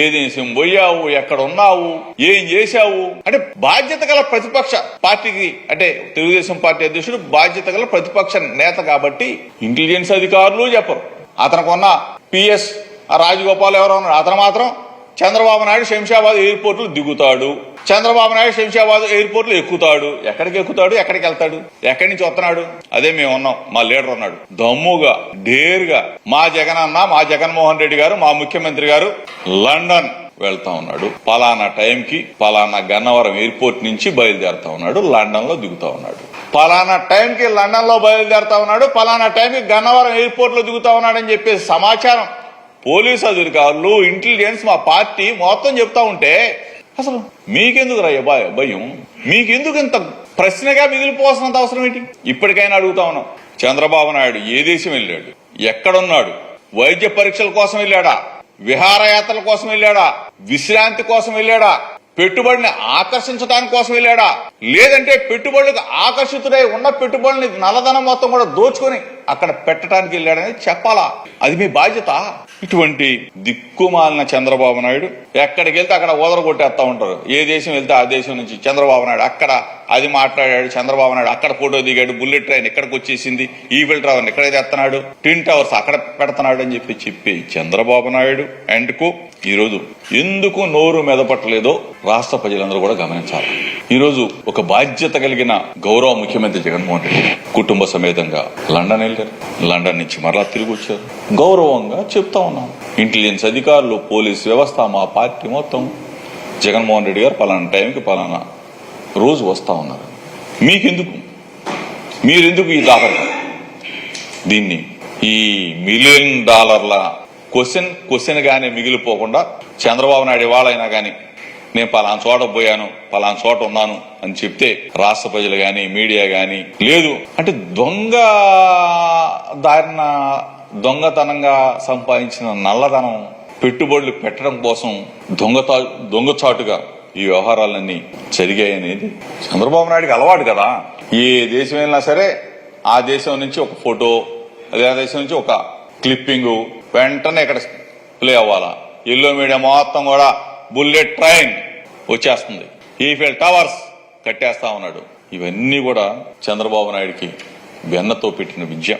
ఏ దేశం పోయావు ఎక్కడ ఉన్నావు ఏం చేశావు? అంటే బాధ్యత గల ప్రతిపక్ష పార్టీకి అంటే తెలుగుదేశం పార్టీ అధ్యక్షుడు బాధ్యత గల ప్రతిపక్ష నేత కాబట్టి ఇంటెలిజెన్స్ అధికారులు చెప్పరు. అతనికి ఉన్న పిఎస్ రాజగోపాల్ ఎవరో అతను మాత్రం చంద్రబాబు నాయుడు శంషాబాద్ ఎయిర్పోర్ట్లో దిగుతాడు. చంద్రబాబు నాయుడు శంషాబాద్ ఎయిర్పోర్ట్లో ఎక్కుతాడు. ఎక్కడికి ఎక్కుతాడు? ఎక్కడికి వెళ్తాడు? ఎక్కడి నుంచి వస్తున్నాడు? అదే మేము ఉన్నాం. మా లీడర్ ఉన్నాడు. దమ్ముగా డేరుగా మా జగన్ అన్న మా జగన్మోహన్ రెడ్డి గారు మా ముఖ్యమంత్రి గారు లండన్ వెళ్తా ఉన్నాడు. పలానా టైంకి పలానా గన్నవరం ఎయిర్పోర్ట్ నుంచి బయలుదేరుతా ఉన్నాడు. లండన్లో దిగుతా ఉన్నాడు. పలానా టైంకి లండన్లో బయలుదేరుతా ఉన్నాడు. పలానా టైంకి గన్నవరం ఎయిర్పోర్ట్లో దిగుతా ఉన్నాడు అని చెప్పేసి సమాచారం పోలీసు అధికారులు ఇంటెలిజెన్స్ మా పార్టీ మొత్తం చెప్తా ఉంటే అసలు. మీకెందుకు రా భయ- భయం? మీకెందుకు ఇంత ప్రశ్నగా మిగిలిపోవాల్సినంత అవసరం ఏంటి? ఇప్పటికైనా అడుగుతా ఉన్నాం. చంద్రబాబు నాయుడు ఏ దేశం వెళ్ళాడు? ఎక్కడున్నాడు? వైద్య పరీక్షల కోసం వెళ్ళాడా? విహారయాత్రల కోసం వెళ్ళాడా? విశ్రాంతి కోసం వెళ్ళాడా? పెట్టుబడిని ఆకర్షించడానికి కోసం వెళ్ళాడా? లేదంటే పెట్టుబడులకు ఆకర్షితుడై ఉన్న పెట్టుబడిని నల్లధనం మొత్తం కూడా దోచుకొని అక్కడ పెట్టడానికి వెళ్ళాడని చెప్పాలా? అది మీ బాధ్యత. ఇటువంటి దిక్కుమాలిన చంద్రబాబు నాయుడు ఎక్కడికి వెళ్తే అక్కడ ఓదర కొట్టేస్తా ఉంటారు. ఏ దేశం వెళ్తే ఆ దేశం నుంచి చంద్రబాబు నాయుడు అక్కడ అది మాట్లాడాడు చంద్రబాబు నాయుడు అక్కడ ఫోటో దిగాడు బుల్లెట్ ట్రైన్ ఎక్కడికి వచ్చేసింది ఈవిల్ ట్రావెల్ ఎక్కడ తెస్తున్నాడు ట్విన్ టవర్స్ అక్కడ పెడుతున్నాడు అని చెప్పి చెప్పి చంద్రబాబు నాయుడు అండ్కు ఈ రోజు ఎందుకు నోరు మెదపట్టలేదో రాష్ట్ర ప్రజలందరూ కూడా గమనించాలి. ఈరోజు ఒక బాధ్యత కలిగిన గౌరవ ముఖ్యమంత్రి జగన్మోహన్ రెడ్డి కుటుంబ సమేతంగా లండన్ వెళ్ళారు. లండన్ నుంచి మరలా తిరిగి వచ్చారు. గౌరవంగా చెప్తా ఉన్నాం. ఇంటెలిజెన్స్ అధికారులు పోలీస్ వ్యవస్థ మా పార్టీ మొత్తం జగన్మోహన్ రెడ్డి గారు పలానా టైంకి పలానా రోజు వస్తా ఉన్నారు. మీకెందుకు? మీరెందుకు ఈ దాఖలు? దీన్ని ఈ మిలియన్ డాలర్ల క్వశ్చన్ క్వశ్చన్ గానే మిగిలిపోకుండా చంద్రబాబు నాయుడు ఇవాళైనా కానీ నేను పలానా చోట పోయాను పలానా చోట ఉన్నాను అని చెప్తే రాష్ట్ర ప్రజలు గాని మీడియా గాని లేదు. అంటే దొంగ దారిన దొంగతనంగా సంపాదించిన నల్లధనం పెట్టుబడులు పెట్టడం కోసం దొంగతా దొంగచాటుగా ఈ వ్యవహారాలన్నీ జరిగాయనేది చంద్రబాబు నాయుడికి అలవాటు కదా. ఏ దేశం వెళ్ళినా సరే ఆ దేశం నుంచి ఒక ఫోటో అదే దేశం నుంచి ఒక క్లిప్పింగ్ వెంటనే ఇక్కడ ప్లే అవ్వాలా. ఎల్లో మీడియా మొత్తం కూడా బుల్లెట్ ట్రైన్. వచ్చేస్తుంది. ఈఫెల్ టవర్స్ కట్టేస్తా ఉన్నాడు. ఇవన్నీ కూడా చంద్రబాబు నాయుడికి వెన్నతో పెట్టిన విద్య.